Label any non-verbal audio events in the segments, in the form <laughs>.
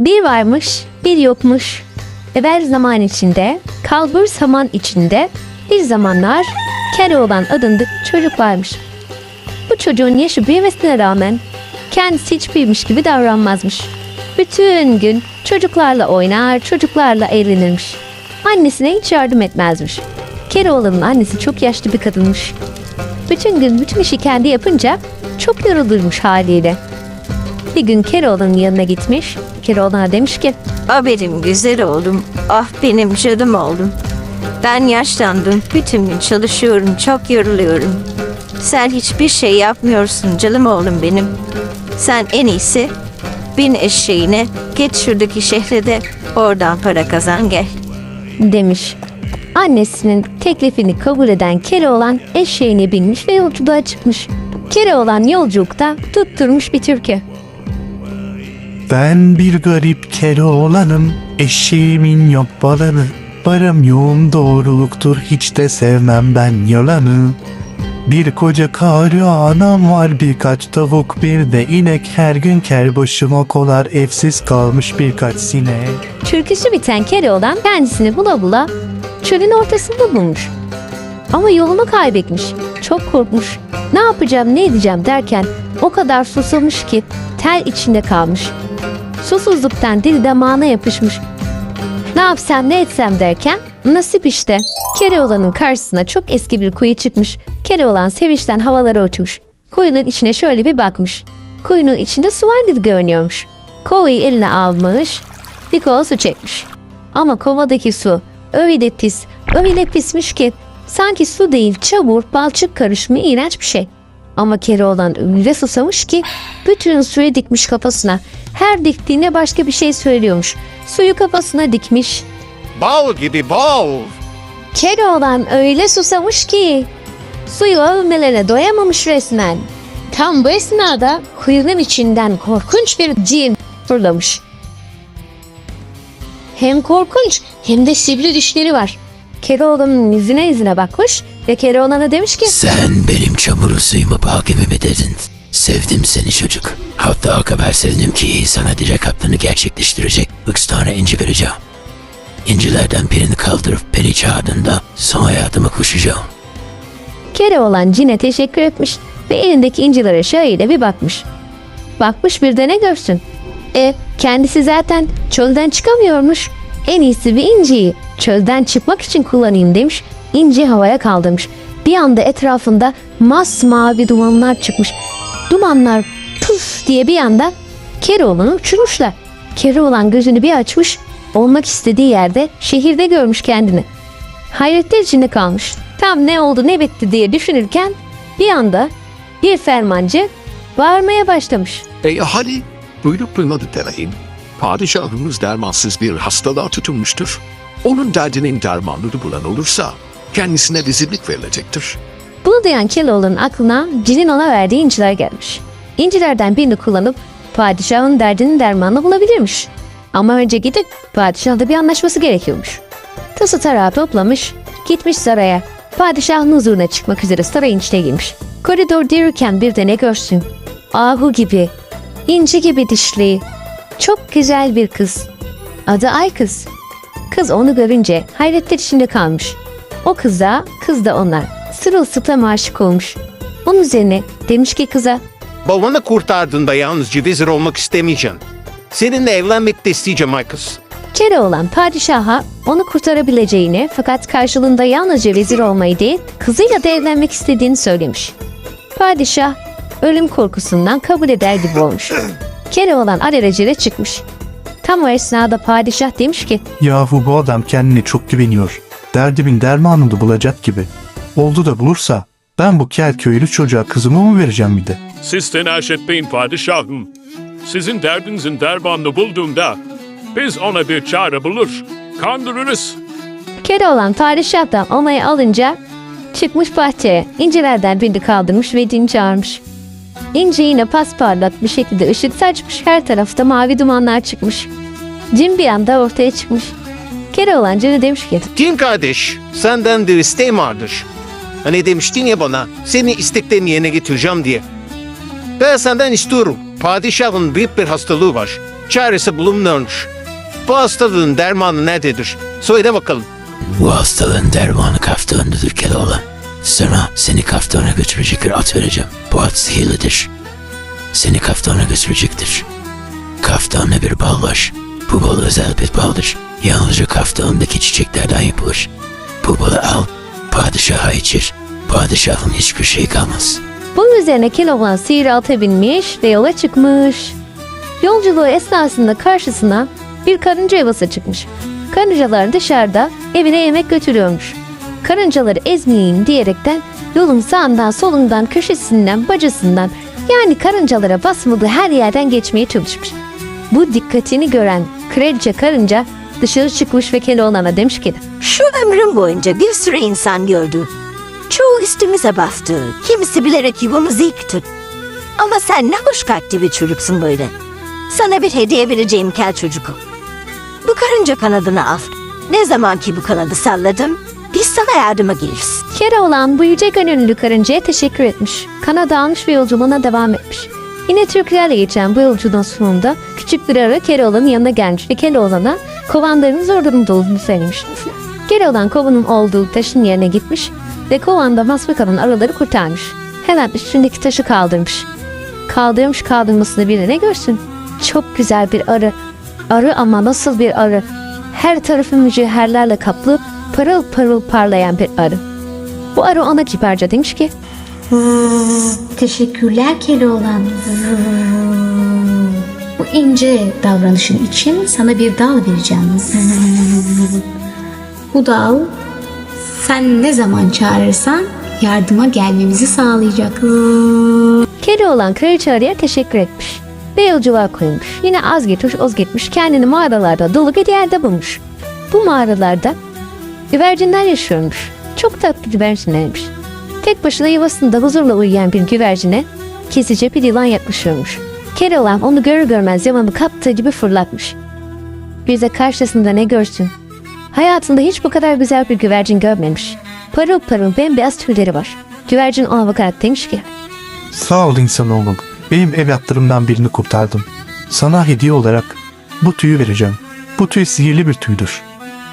Bir varmış, bir yokmuş. Evvel zaman içinde, kalbur zaman içinde bir zamanlar Keloğlan adında çocuk varmış. Bu çocuğun yaşı büyümesine rağmen kendisi hiç büyümüş gibi davranmazmış. Bütün gün çocuklarla oynar, çocuklarla eğlenirmiş. Annesine hiç yardım etmezmiş. Keloğlan'ın annesi çok yaşlı bir kadınmış. Bütün gün bütün işi kendi yapınca çok yorulurmuş haliyle. Bir gün Keloğlan'ın yanına gitmiş. Keloğlan'a demiş ki Ah benim güzel oğlum. Ah benim canım oğlum. Ben yaşlandım. Bütün gün çalışıyorum. Çok yoruluyorum. Sen hiçbir şey yapmıyorsun canım oğlum benim. Sen en iyisi bin eşeğine git şuradaki şehre de oradan para kazan gel. demiş. Annesinin teklifini kabul eden Keloğlan eşeğine binmiş ve yolculuğa çıkmış. Keloğlan yolculukta tutturmuş bir türkü. Ben bir garip Keloğlanım, eşeğimin yok balanı. Varım yoğun doğruluktur, hiç de sevmem ben yalanı. Bir koca karı anam var birkaç tavuk bir de inek her gün ker başıma kolar evsiz kalmış birkaç sinek. Türküsü biten Keloğlan kendisini bula bula çölün ortasında bulmuş. Ama yolunu kaybetmiş. Çok korkmuş. Ne yapacağım ne edeceğim derken o kadar susamış ki tel içinde kalmış. Susuzluktan dili damağına yapışmış. Ne yapsam ne etsem derken nasip işte. Keloğlan'ın karşısına çok eski bir kuyu çıkmış. Keloğlan sevinçten havalara uçmuş. Kuyunun içine şöyle bir bakmış. Kuyunun içinde su var gibi görünüyormuş. Kovayı eline almış, bir kova su çekmiş. Ama kovadaki su öyle pis, öyle pismiş ki sanki su değil çamur, balçık karışımı iğrenç bir şey. Ama Keloğlan öyle susamış ki bütün suyu dikmiş kafasına. Her diktiğine başka bir şey söylüyormuş. Suyu kafasına dikmiş. Bal gibi bal. Keloğlan öyle susamış ki suyu övmelere doyamamış resmen. Tam bu esnada kuyunun içinden korkunç bir cin fırlamış. Hem korkunç hem de sivri dişleri var. Keloğlan'ın yüzüne yüzüne bakmış ve Keloğlan'a demiş ki Sen benim çamuru suyumu bakimimi dedin. Sevdim seni çocuk. Hatta o kadar sevdim ki sana direkt hakkını gerçekleştirecek 3 tane inci vereceğim. İncilerden birini kaldırıp beni çağırdığında son hayatıma koşacağım. Keloğlan cine teşekkür etmiş ve elindeki incilere şöyle bir bakmış. Bakmış bir de ne görsün. E kendisi zaten çölden çıkamıyormuş. En iyisi bir inciyi çölden çıkmak için kullanayım demiş. İnci havaya kaldırmış. Bir anda etrafında masmavi dumanlar çıkmış. Dumanlar puf diye bir anda Keloğlan'ı uçurmuşlar. Keloğlan gözünü bir açmış. Olmak istediği yerde şehirde görmüş kendini. Hayretler içinde kalmış. Tam ne oldu ne bitti diye düşünürken bir anda bir fermancı bağırmaya başlamış. E hadi buyurup buyurmadı deneyin. Padişahımız dermansız bir hastalığa tutulmuştur. Onun derdinin dermanını bulan olursa kendisine rezillik verilecektir. Bunu duyan Keloğlan'ın aklına cinin ona verdiği inciler gelmiş. İncilerden birini kullanıp padişahın derdinin dermanını bulabilirmiş. Ama önce gidip padişahla bir anlaşması gerekiyormuş. Tası tarağı toplamış, gitmiş saraya. Padişahın huzuruna çıkmak üzere sarayın içine girmiş. Koridor yürürken bir de ne görsün? Ahu gibi, inci gibi dişli, çok güzel bir kız. Adı Ay kız. Kız onu görünce hayretler içinde kalmış. O kıza, kız da ona sırılsıklam aşık olmuş. Onun üzerine demiş ki kıza Babanı kurtardığında yalnızca vezir olmak istemeyeceğim. Seninle evlenmek de isteyeceğim ay kız. Keloğlan padişaha onu kurtarabileceğini fakat karşılığında yalnızca vezir olmayı değil kızıyla da evlenmek istediğini söylemiş. Padişah ölüm korkusundan kabul eder gibi olmuş. <clears throat> Keloğlan alelacele çıkmış. Tam o esnada padişah demiş ki Yahu bu adam kendine çok güveniyor. Derdimin dermanını bulacak gibi. Oldu da bulursa ben bu kel köylü çocuğa kızımı mı vereceğim bir de? Siz telaş etmeyin padişahım. Sizin derdinizin dermanını bulduğunda biz ona bir çare bulur, kandırırız. Keloğlan padişahtan onayı alınca çıkmış bahçeye incilerden birini kaldırmış ve din çağırmış. İnci yine pasparlat bir şekilde ışık saçmış her tarafta mavi dumanlar çıkmış. Cin bir anda ortaya çıkmış. Keloğlan cine demiş ki Cin kardeş, senden bir isteğim vardır. Hani demiştin ya bana, senin isteklerini yerine getireceğim diye. Ben senden istiyorum. Padişahın büyük bir hastalığı var. Çaresi bulunmuyormuş. Bu hastalığın dermanı nerededir? Söyle bakalım. Bu hastalığın dermanı kaftanındadır Keloğlan. Sana seni kaftana götürecek bir at vereceğim. Bu at sihirlidir. Seni kaftana götürecektir. Kaftanla bir bal var. Bu bal özel bir baldır. Yalnızca kaftanındaki çiçeklerden yapılır. Bu balı al, padişaha içir. Padişahın hiçbir şey kalmaz. Bunun üzerine Keloğlan sihir ata binmiş ve yola çıkmış. Yolculuğu esnasında karşısına bir karınca yuvası çıkmış. Karıncalar dışarıda evine yemek götürüyormuş. Karıncaları ezmeyeyim diyerekten yolun sağından solundan köşesinden bacasından yani karıncalara basmadığı her yerden geçmeye çalışmış. Bu dikkatini gören kraliçe karınca dışarı çıkmış ve Keloğlan'a demiş ki Şu ömrüm boyunca bir sürü insan gördü. Çoğu üstümüze bastı. Kimisi bilerek yuvamızı yıktı. Ama sen ne hoş kalpli bir çocuksun böyle. Sana bir hediye vereceğim kel çocuk. Bu karınca kanadını al. Ne zaman ki bu kanadı salladım, biz sana yardıma geliriz. Keloğlan bu yüce gönüllü karıncaya teşekkür etmiş. Kanada almış ve yolculuğuna devam etmiş. Yine Türklerle geçen bu yolculuğun sonunda küçük bir arı Keloğlan'ın yanına gelmiş ve Keloğlan'a kovanların zor durumda olduğunu söylemiş. Keloğlan kovanın olduğu taşın yerine gitmiş ve kovanda masma kalan arıları kurtarmış. Hemen üstündeki taşı kaldırmış. Kaldırmış kaldırmasını bir de ne görsün? Çok güzel bir arı. Arı ama nasıl bir arı? Her tarafı mücevherlerle kaplı, parıl parıl parlayan bir arı. Bu arı ona kibarca demiş ki, Teşekkürler Keloğlan. İnce davranışın için sana bir dal vereceğim. <laughs> Bu dal sen ne zaman çağırırsan yardıma gelmemizi sağlayacak. Keloğlan kraliçe arıya teşekkür etmiş ve yolculuğa koymuş. Yine az gitmiş oz gitmiş kendini mağaralarda dolu bir yerde bulmuş. Bu mağaralarda güvercinler yaşıyormuş. Çok tatlı güvercinlermiş. Tek başına yuvasında huzurla uyuyan bir güvercine kesici bir yılan yaklaşıyormuş. Keloğlan onu görür görmez yılanı kaptığı gibi fırlatmış. Bir de karşısında ne görsün? Hayatında hiç bu kadar güzel bir güvercin görmemiş. Parıl parıl bembeyaz tüyleri var. Güvercin ona bakarak demiş ki Sağ ol insanoğlu. Benim evlatlarımdan birini kurtardın. Sana hediye olarak bu tüyü vereceğim. Bu tüy sihirli bir tüydür.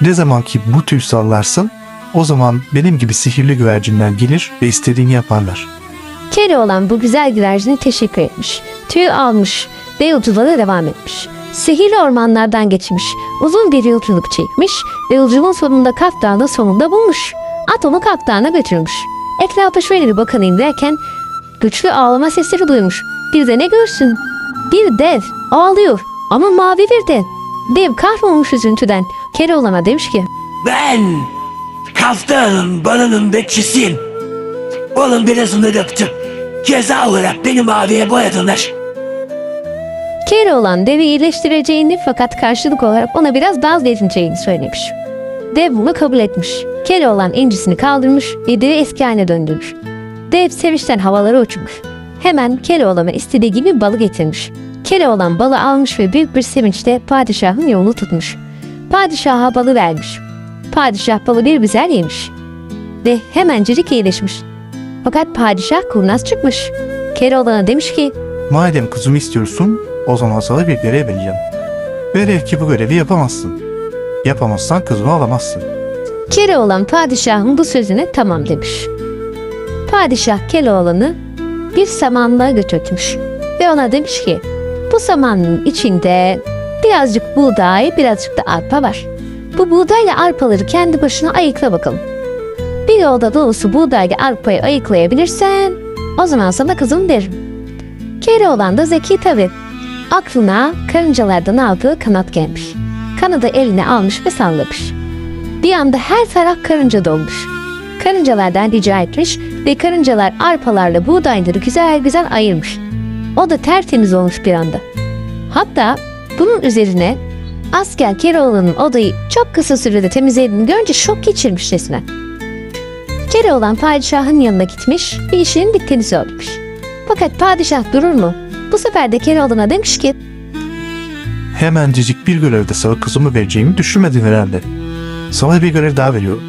Ne zaman ki bu tüy sallarsın, o zaman benim gibi sihirli güvercinler gelir ve istediğini yaparlar. Keloğlan bu güzel güvercine teşekkür etmiş. Tüy almış ve yolculuğa devam etmiş. Sihirli ormanlardan geçmiş. Uzun bir yolculuk çekmiş ve yolculuğun sonunda Kaf Dağı'nın sonunda bulmuş. At onu Kaf Dağı'na götürmüş. Etrafa şöyle bir bakınayım derken güçlü ağlama sesleri duymuş. Bir de ne görsün? Bir dev ağlıyor ama mavi bir dev. Dev kahrolmuş üzüntüden. Keloğlan'a demiş ki Ben kaftanın balının bekçisiyim. Balın birazını döktüm. Ceza olarak beni maviye boyadınlar. Keloğlan devi iyileştireceğini fakat karşılık olarak ona biraz bal verileceğini söylemiş. Dev bunu kabul etmiş. Keloğlan incisini kaldırmış ve devi eski haline döndürmüş. Dev sevinçten havalara uçmuş. Hemen Keloğlan'a istediği gibi balı getirmiş. Keloğlan balı almış ve büyük bir sevinçle padişahın yolunu tutmuş. Padişaha balı vermiş. Padişah balı bir güzel yemiş. Ve hemencecik iyileşmiş. Fakat padişah kurnaz çıkmış. Keloğlan'a demiş ki Madem kızımı istiyorsun, o zaman sana bir görev vereceğim. Velev ki bu görevi yapamazsın. Yapamazsan kızımı alamazsın. Keloğlan padişahın bu sözüne tamam demiş. Padişah Keloğlan'ı bir samanlığa götürtmüş ve ona demiş ki bu samanlığın içinde birazcık buğday birazcık da arpa var. Bu buğdayla arpaları kendi başına ayıkla bakalım. Yolda dolusu buğdayla arpayı ayıklayabilirsen o zaman sana kızım derim. Keloğlan da zeki tabi. Aklına karıncalardan aldığı kanat gelmiş. Kanadı eline almış ve sallamış. Bir anda her taraf karınca dolmuş. Karıncalardan rica etmiş ve karıncalar arpalarla buğdayları güzel güzel ayırmış. O da tertemiz olmuş bir anda. Hatta bunun üzerine asker Keloğlan'ın odayı çok kısa sürede temizlediğini görünce şok geçirmiş resmen. Keloğlan padişahın yanına gitmiş ve işinin bittiğini söylemiş. Fakat padişah durur mu? Bu sefer de Keloğlan'a demiş ki Hemencecik bir görevde sana kızımı vereceğimi düşünmedin herhalde. Sana bir görev daha veriyorum.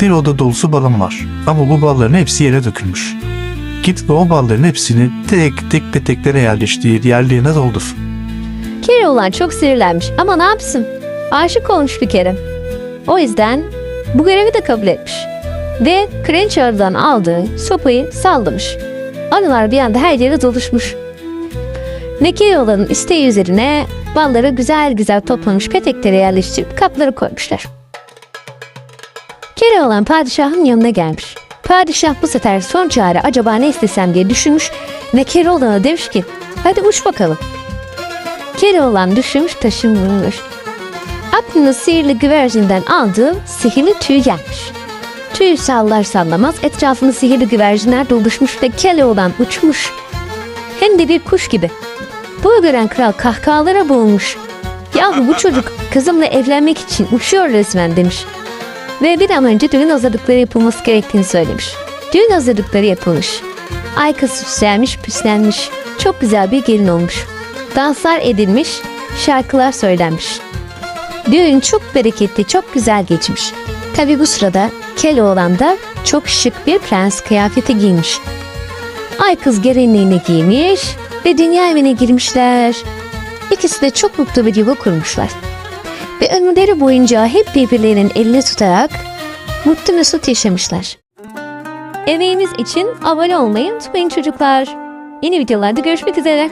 Bir oda dolusu balım var ama bu balların hepsi yere dökülmüş. Git ve o balların hepsini tek tek peteklere yerleştir, yerlerine doldur. Keloğlan çok sinirlenmiş ama ne yapsın? Aşık olmuş bir kere. O yüzden bu görevi de kabul etmiş. Ve kraliçe arıdan aldığı sopayı sallamış. Arılar bir anda her yere doluşmuş. Ve Keloğlan'ın isteği üzerine balları güzel güzel toplamış peteklere yerleştirip kaplara koymuşlar. Keloğlan padişahın yanına gelmiş. Padişah bu sefer son çare acaba ne istesem diye düşünmüş ve Keloğlan'a demiş ki hadi uç bakalım. Keloğlan düşünmüş taşınmış. Aklını sihirli güvercinden aldığı sihirli tüy gelmiş. Tüyü sallar sallamaz etrafını sihirli güvercinler doluşmuş ve Keloğlan uçmuş. Hem de bir kuş gibi. Bunu gören kral kahkahalara boğulmuş. Yahu bu çocuk kızımla evlenmek için uçuyor resmen demiş. Ve bir an önce düğün hazırlıkları yapılması gerektiğini söylemiş. Düğün hazırlıkları yapılmış. Ay kız süslenmiş püslenmiş. Çok güzel bir gelin olmuş. Danslar edilmiş, şarkılar söylenmiş. Düğün çok bereketli, çok güzel geçmiş. Tabi bu sırada Keloğlan da çok şık bir prens kıyafeti giymiş. Ay kız gelinliğini giymiş ve dünya evine girmişler. İkisi de çok mutlu bir yuva kurmuşlar. Ve ömürleri boyunca hep birbirlerinin elini tutarak mutlu mesut yaşamışlar. Emeğimiz için abone olmayı unutmayın çocuklar. Yeni videolarda görüşmek üzere.